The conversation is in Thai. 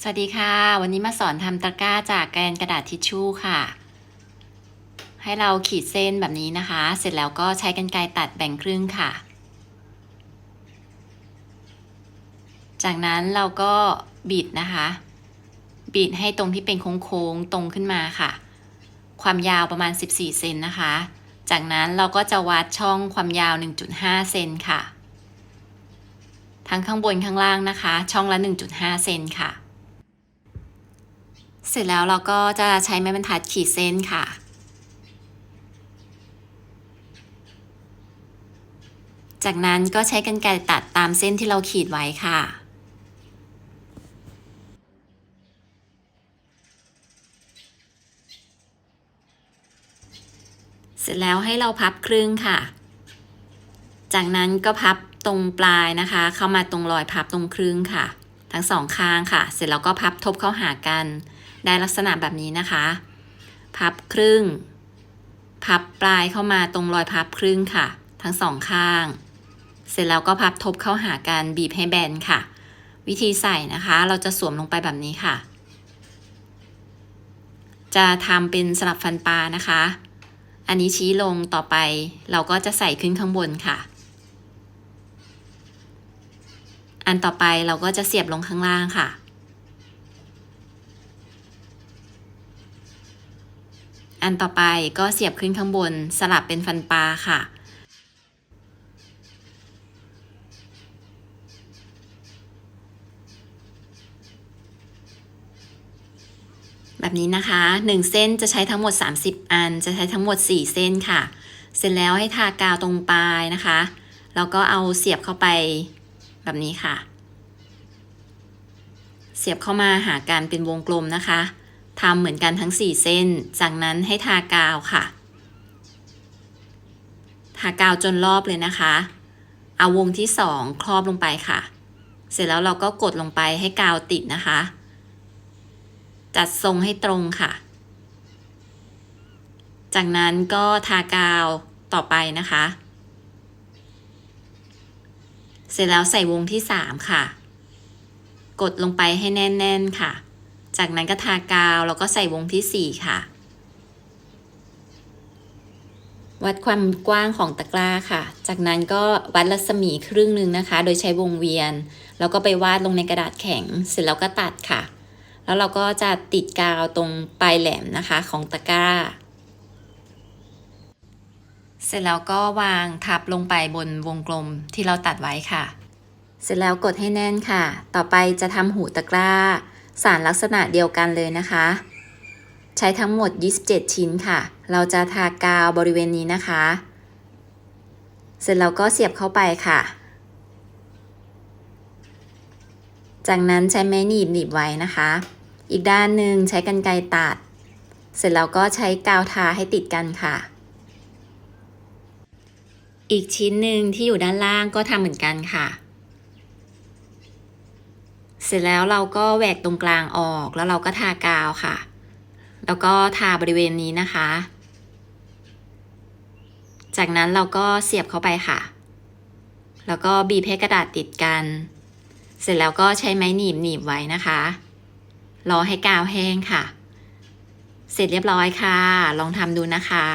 สวัสดีค่ะ วันนี้มาสอนทำตะกร้าจากแกนกระดาษทิชชู่ค่ะ ให้เราขีดเส้นแบบนี้นะคะ เสร็จแล้วก็ใช้กรรไกรตัดแบ่งครึ่งค่ะ จากนั้นเราก็บิดนะคะ บิดให้ตรงที่เป็นโค้งๆตรงขึ้นมาค่ะ ความยาวประมาณ 14 เซนนะคะ จากนั้นเราก็จะวัดช่องความยาว 1.5 เซนค่ะ ทั้งข้างบนข้างล่างนะคะ ช่องละ 1.5 เซนค่ะ เสร็จแล้วเราก็จะใช้ไม้บรรทัดขีดเส้นค่ะ จากนั้นก็ใช้กรรไกรตัดตามเส้นที่เราขีดไว้ค่ะเสร็จแล้วให้เราพับครึ่งค่ะ จากนั้นก็พับตรงปลายนะคะ เข้ามาตรงรอยพับตรงครึ่งค่ะ ทั้งสองข้างค่ะ เสร็จแล้วก็พับทบเข้าหากัน ได้ลักษณะแบบนี้นะคะ พับครึ่ง พับปลายเข้ามาตรงรอยพับครึ่งค่ะ ทั้งสองข้าง เสร็จแล้วก็พับทบเข้าหากันบีบให้แบนค่ะ วิธีใส่นะคะ เราจะสวมลงไปแบบนี้ค่ะ จะทำเป็นสลับฟันปลานะคะ อันนี้ชี้ลงต่อไปเราก็จะใส่ขึ้นข้างบนค่ะอันต่อไปเราก็จะเสียบลงข้างล่างค่ะ อันต่อไปก็เสียบขึ้นข้างบนสลับเป็นฟันปลาค่ะ แบบนี้นะคะ 1 เส้นจะใช้ทั้งหมด 30 อัน จะใช้ทั้งหมด 4 เส้นค่ะ เสร็จแล้วให้ทากาวตรงปลายนะคะ แล้วก็เอาเสียบเข้าไปแบบนี้ค่ะ เสียบเข้ามาหากันเป็นวงกลมนะคะ ทำเหมือนกันทั้ง 4 เส้น จากนั้นให้ทากาวค่ะ ทากาวจนรอบเลยนะคะ เอาวงที่ 2 ครอบลงไปค่ะ เสร็จแล้วเราก็กดลงไปให้กาวติดนะคะ จัดทรงให้ตรงค่ะ จากนั้นก็ทากาวต่อไปนะคะ เสร็จแล้วใส่วงที่ 3 ค่ะ กดลงไปให้แน่น ๆ ค่ะ จากนั้นก็ทากาวแล้วก็ใส่วงที่ 4 ค่ะ วัดความกว้างของตะกร้าค่ะ จากนั้นก็วัดรัศมีครึ่งหนึ่งนะคะ โดยใช้วงเวียน แล้วก็ไปวาดลงในกระดาษแข็ง เสร็จแล้วก็ตัดค่ะ แล้วเราก็จะติดกาวตรงปลายแหลมนะคะของตะกร้า เสร็จแล้วก็วางทับลงไปบนวงกลมที่เราตัดไว้ค่ะ เสร็จแล้วกดให้แน่นค่ะ ต่อไปจะทำหูตะกร้า สารลักษณะเดียวกันเลยนะคะ ใช้ทั้งหมด 27 ชิ้นค่ะ เราจะทากาวบริเวณนี้นะคะ เสร็จแล้วก็เสียบเข้าไปค่ะ จากนั้นใช้ไม้หนีบหนีบไว้นะคะ อีกด้านหนึ่งใช้กรรไกรตัด เสร็จแล้วก็ใช้กาวทาให้ติดกันค่ะ อีกชิ้นหนึ่งที่อยู่ด้านล่างก็ทำเหมือนกันค่ะ เสร็จแล้วเราก็แหวกตรงกลางออกแล้วเราก็ทากาวค่ะ แล้วก็ทาบริเวณนี้นะคะ จากนั้นเราก็เสียบเข้าไปค่ะ แล้วก็บีบให้กระดาษติดกัน เสร็จแล้วก็ใช้ไม้หนีบหนีบไว้นะคะ รอให้กาวแห้งค่ะ เสร็จเรียบร้อยค่ะ ลองทำดูนะคะ